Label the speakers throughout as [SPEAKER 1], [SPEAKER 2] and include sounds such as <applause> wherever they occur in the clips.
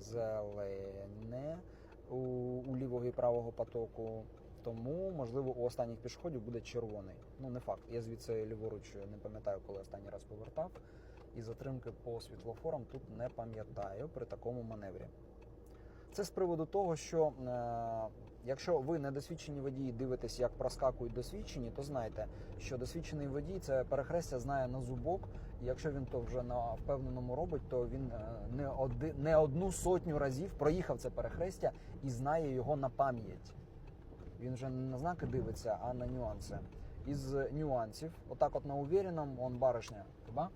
[SPEAKER 1] зелене у, у лівого і правого потоку. Тому, можливо, у останніх пішоходів буде червоний. Ну, не факт. Я звідси ліворуч не пам'ятаю, коли останній раз повертав. І затримки по світлофорам тут не пам'ятаю при такому маневрі. Це з приводу того, що е, якщо ви недосвідчені водії дивитесь, як проскакують досвідчені, то знайте, що досвідчений водій це перехрестя знає на зубок. І якщо він то вже на впевненому робить, то він е, не, оди, не одну сотню разів проїхав це перехрестя і знає його на пам'ять. Він вже не на знаки дивиться, а на нюанси. Із нюансів, отак, от на увіреному, он баришня, хіба?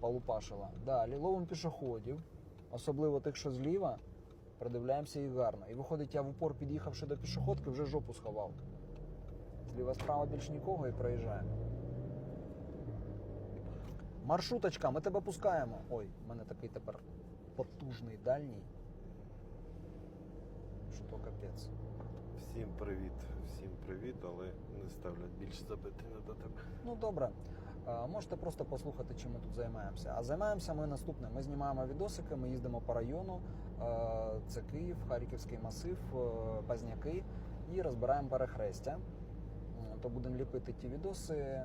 [SPEAKER 1] Полупашила. Далі ловимо пішоходів, особливо тих, що зліва, придивляємося їх гарно. І виходить, я в упор, під'їхавши до пішоходки, вже жопу сховав. Зліва справа більш нікого і проїжджаємо. Маршруточка, ми тебе пускаємо. Ой, в мене такий тепер потужний дальній. Що то капець.
[SPEAKER 2] Всім привіт, всім привіт, але не ставлять більш запитання до тебе.
[SPEAKER 1] Ну добре. Можете просто послухати, чим ми тут займаємося. А займаємося ми наступне. Ми знімаємо відосики, ми їздимо по району. Це Київ, Харківський масив, е, Пазняки і розбираємо перехрестя. То будемо ліпити ті відоси.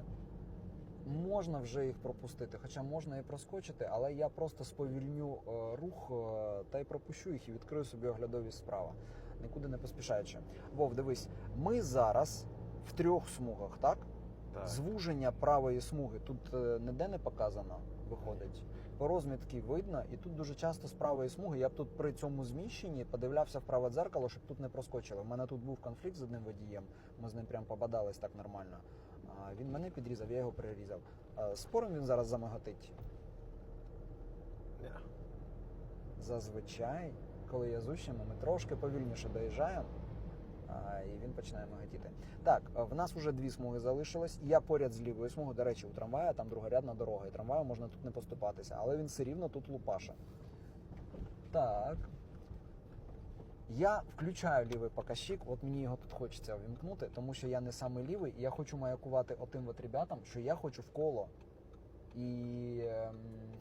[SPEAKER 1] Можна вже їх пропустити, хоча можна і проскочити, але я просто сповільню е, рух е, та й пропущу їх і відкрию собі оглядові справи, нікуди не поспішаючи. Вов, дивись, ми зараз в трьох смугах, так?
[SPEAKER 2] Так,
[SPEAKER 1] Звуження правої смуги тут е, ніде не показано, виходить. По розмітки видно, і тут дуже часто з правої смуги. Я б тут при цьому зміщенні подивлявся в праве дзеркало, щоб тут не проскочило. У мене тут був конфлікт з одним водієм. Ми з ним прям побадались так нормально. А, Він мене підрізав, я його прирізав. А, Спорим він зараз замагатить.
[SPEAKER 2] ні.
[SPEAKER 1] Зазвичай, коли я з учнями, ми трошки повільніше доїжджаємо. І він починає магатіти. Так, е, в нас вже дві смуги залишилось. Я поряд з лівою смугою, до речі, у трамвая там другорядна дорога, і трамваю можна тут не поступатися, але він все рівно тут лупаша. Так. Я включаю лівий показчик, от мені його тут хочеться вімкнути, тому що я не самий лівий, і я хочу маякувати отим от ребятам, що я хочу в коло. І ем,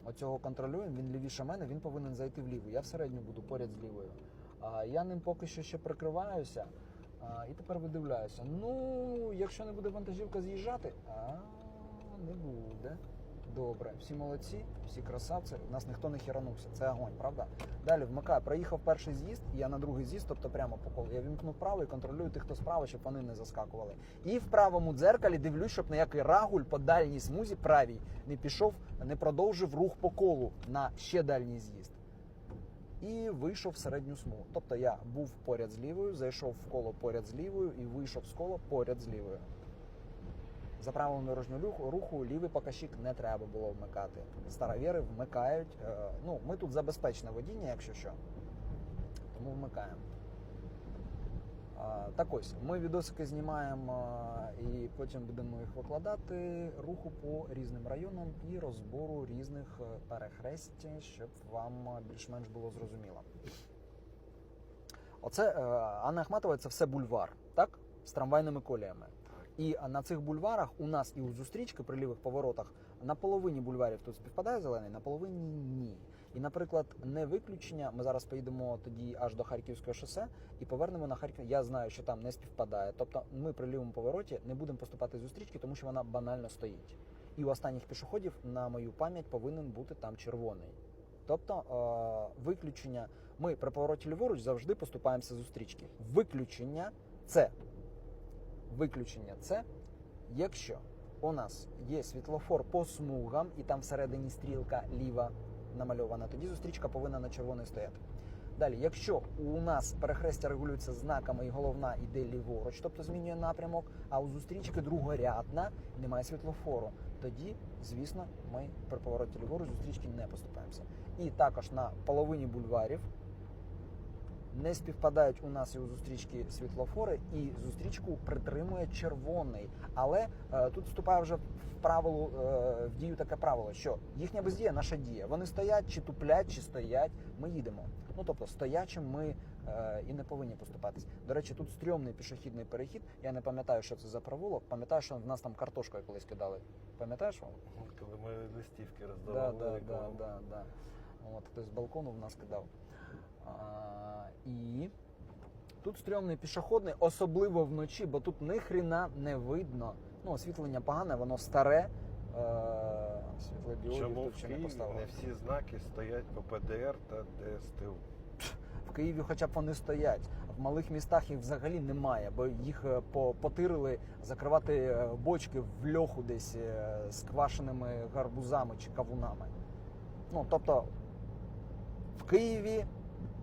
[SPEAKER 1] оцього контролюємо, він лівіше мене, він повинен зайти вліво. Я в середню буду поряд з лівою. А, я ним поки що ще прикриваюся. А, і тепер видивляюся. Ну, якщо не буде вантажівка з'їжджати, а не буде. Добре, всі молодці, всі красавці. Нас ніхто не херанувся. Це огонь, правда? Далі вмикаю. Проїхав перший з'їзд, я на другий з'їзд, тобто прямо по колу. Я вімкнув право і контролюю тих, хто справа, щоб вони не заскакували. І в правому дзеркалі дивлюсь, щоб ніякий рагуль по дальній смузі правій не пішов, не продовжив рух по колу на ще дальній з'їзд. І вийшов в середню смугу. Тобто я був поряд з лівою, зайшов в коло поряд з лівою і вийшов з кола поряд з лівою. За правилами дорожнього руху, лівий покащик не треба було вмикати. Старовіри вмикають. е, Ну, ми тут забезпечне водіння, якщо що. Тому вмикаємо. Так ось, ми відосики знімаємо і потім будемо їх викладати. Руху по різним районам і розбору різних е, перехресть, щоб вам більш-менш було зрозуміло. Оце е, Анна Ахматова це все бульвар, так? З трамвайними коліями. І на цих бульварах у нас і у зустрічки при лівих поворотах на половині бульварів тут співпадає зелений, на половині ні. І, наприклад, не виключення. Ми зараз поїдемо тоді аж до Харківського шосе і повернемо на Харків. Я знаю, що там не співпадає. Тобто, ми при лівому повороті не будемо поступати зустрічки, тому що вона банально стоїть. І у останніх пішоходів, на мою пам'ять, повинен бути там червоний. Тобто е, виключення, ми при повороті ліворуч завжди поступаємося зустрічки. Виключення це виключення це, якщо у нас є світлофор по смугам, і там всередині стрілка ліва намальована, тоді зустрічка повинна на червоний стояти. Далі, якщо у нас перехрестя регулюється знаками і головна йде ліворуч, тобто змінює напрямок, а у зустрічки другорядна немає світлофору, тоді, звісно, ми при повороті ліворуч зустрічки не поступаємося. І також на половині бульварів не співпадають у нас і у зустрічки світлофори, і зустрічку притримує червоний. Але е, тут вступає вже в правило е, в дію таке правило, що їхня бездія наша дія. Вони стоять, чи туплять, чи стоять. Ми їдемо. Ну тобто, стоячим ми е, і не повинні поступатись. До речі, тут стрьомний пішохідний перехід. Я не пам'ятаю, що це за провулок. Пам'ятаю, що в нас там картошкою колись кидали. Пам'ятаєш вам?
[SPEAKER 2] Коли ми листівки роздавали,
[SPEAKER 1] да, да,
[SPEAKER 2] рекламу.
[SPEAKER 1] да, да. От хтось з балкону в нас кидав. А, і тут стрьомний пішохідний, особливо вночі, бо тут ні хрена не видно. Ну, освітлення погане, воно старе. Е,
[SPEAKER 2] Чому
[SPEAKER 1] тут
[SPEAKER 2] в
[SPEAKER 1] ще не
[SPEAKER 2] Києві
[SPEAKER 1] поставили.
[SPEAKER 2] не всі знаки стоять по ПДР та ДСТУ?
[SPEAKER 1] В Києві хоча б вони стоять. В малих містах їх взагалі немає, бо їх е, по- потирили закривати е, бочки в льоху десь е, з квашеними гарбузами чи кавунами. Ну, тобто в Києві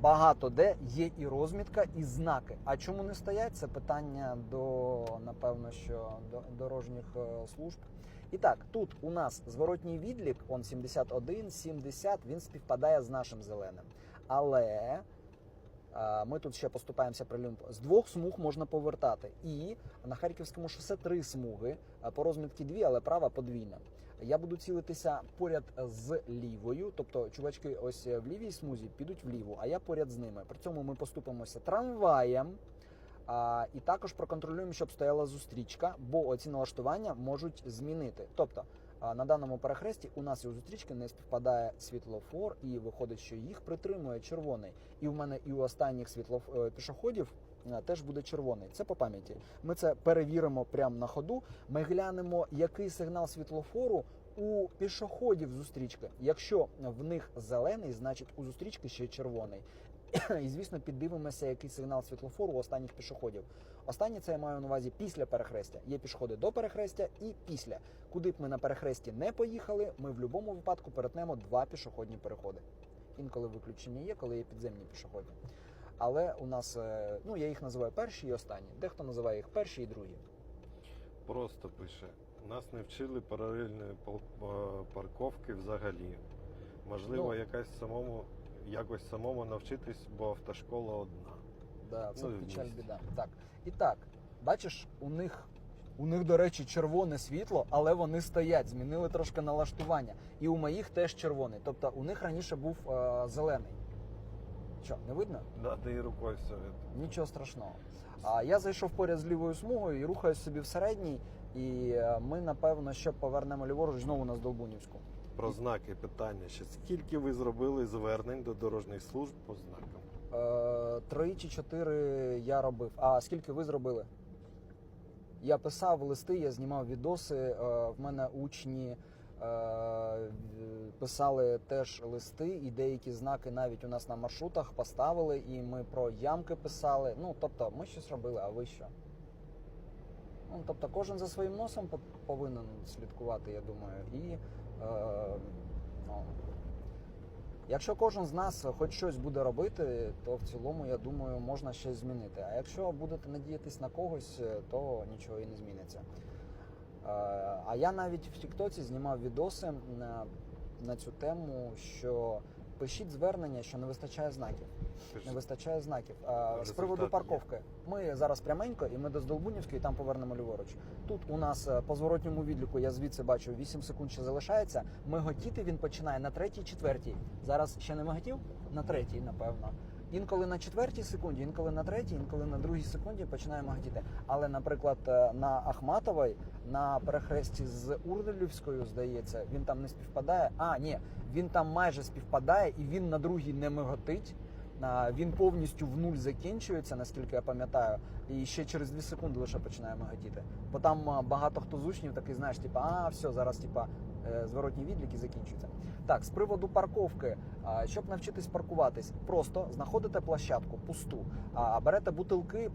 [SPEAKER 1] багато де є і розмітка, і знаки. А чому не стоять? Це питання до, напевно, що до дорожніх е, служб. І так, тут у нас зворотній відлік, он 71, 70, він співпадає з нашим зеленим. Але а, ми тут ще поступаємося прилюм. З двох смуг можна повертати. І на Харківському шосе три смуги, по розмітці дві, але права подвійна. Я буду цілитися поряд з лівою, тобто чувачки ось в лівій смузі підуть вліву, а я поряд з ними. При цьому ми поступимося трамваєм. А, і також проконтролюємо, щоб стояла зустрічка, бо оці налаштування можуть змінити. Тобто на даному перехресті у нас у зустрічки не співпадає світлофор, і виходить, що їх притримує червоний. І в мене і у останніх світлоф... е, пішоходів е, теж буде червоний. Це по пам'яті. Ми це перевіримо прямо на ходу. Ми глянемо, який сигнал світлофору у пішоходів зустрічки. Якщо в них зелений, значить у зустрічки ще червоний. <coughs> І звісно, піддивимося, який сигнал світлофору у останніх пішоходів. Останнє це я маю на увазі після перехрестя. Є пішоходи до перехрестя і після. Куди б ми на перехресті не поїхали, ми в будь-якому випадку перетнемо два пішохідні переходи. Інколи виключення є, коли є підземні пішоходи. Але у нас, е, ну я їх називаю перші і останні. Дехто називає їх перші і другі.
[SPEAKER 2] Просто пише. Нас не вчили паралельної е, парковки взагалі. Можливо,
[SPEAKER 1] Ну.
[SPEAKER 2] якась самому, якось самому навчитись, бо автошкола одна.
[SPEAKER 1] Да, це
[SPEAKER 2] Ну,
[SPEAKER 1] печаль біда. Так. І так, бачиш, у них, у них, до речі, червоне світло, але вони стоять, змінили трошки налаштування. І у моїх теж червоний. Тобто у них раніше був е, зелений. Що, не видно?
[SPEAKER 2] Надо і рукою все. це.
[SPEAKER 1] Нічого страшного. А я зайшов поряд з лівою смугою і рухаюсь собі в середній. І е, ми, напевно, що повернемо ліворуч знову на Здолбунівську.
[SPEAKER 2] Про знаки питання ще. Скільки ви зробили звернень до дорожніх служб по знакам?
[SPEAKER 1] Е, Три чи чотири я робив. А скільки ви зробили? Я писав листи, я знімав відоси. е, В мене учні е, писали теж листи, і деякі знаки навіть у нас на маршрутах поставили, і ми про ямки писали. Ну, тобто, ми щось робили, а ви що? Ну, тобто, кожен за своїм носом повинен слідкувати, я думаю. І ну, Якщо кожен з нас хоч щось буде робити, то в цілому, я думаю, можна щось змінити. А якщо будете надіятись на когось, е, то нічого і не зміниться. Е, А я навіть в Тіктоці знімав відоси на, на цю тему, що пишіть звернення, що не вистачає знаків. Не вистачає знаків. А, з приводу парковки. Ми зараз пряменько, і ми до Здолбунівської там повернемо ліворуч. Тут у нас е, по зворотньому відліку, я звідси бачу, 8 секунд ще залишається. Миготіти він починає на третій, четвертій. Зараз ще не миготів? На третій, напевно. Інколи на четвертій секунді, інколи на третій, інколи на другій секунді починає миготіти. Але, наприклад, е, на Ахматовій, на перехресті з Урдалівською, здається, він там не співпадає. А, ні, він там майже співпадає, і він на другій не миготить. Він повністю в нуль закінчується, наскільки я пам'ятаю, і ще через 2 секунди лише починає миготіти. Бо там багато хто з учнів такий, знаєш, типа, а все, зараз типа е, зворотні відліки закінчуються. Так, з приводу парковки, щоб навчитись паркуватись, просто знаходите площадку пусту, берете бутилки,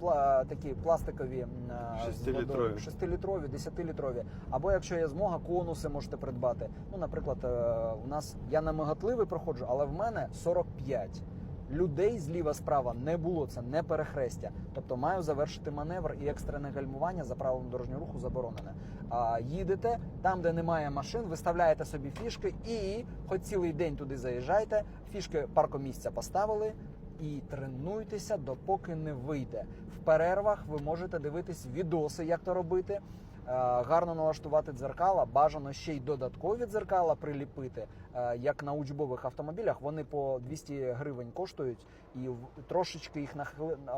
[SPEAKER 1] такі пластикові м, а,
[SPEAKER 2] Шестилітрові.
[SPEAKER 1] водою, 6-літрові, 10-літрові. Або якщо є змога, конуси можете придбати. Ну, наприклад, е, у нас я на миготливий проходжу, але в мене 45. Людей зліва справа не було, це не перехрестя. Тобто маю завершити маневр і екстрене гальмування за правилом дорожнього руху заборонене. А їдете там, де немає машин, виставляєте собі фішки і хоч цілий день туди заїжджайте. Фішки паркомісця поставили і тренуйтеся, допоки не вийде. В перервах ви можете дивитись відоси, як то робити. Е, Гарно налаштувати дзеркала, бажано ще й додаткові дзеркала приліпити, е, як на учбових автомобілях. Вони по 200 гривень коштують, і трошечки їх нахили, е,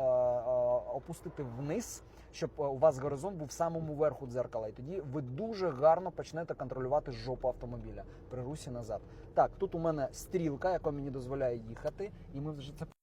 [SPEAKER 1] опустити вниз, щоб у вас горизонт був в самому верху дзеркала. І тоді ви дуже гарно почнете контролювати жопу автомобіля при русі назад. Так, тут у мене стрілка, яка мені дозволяє їхати, і ми вже це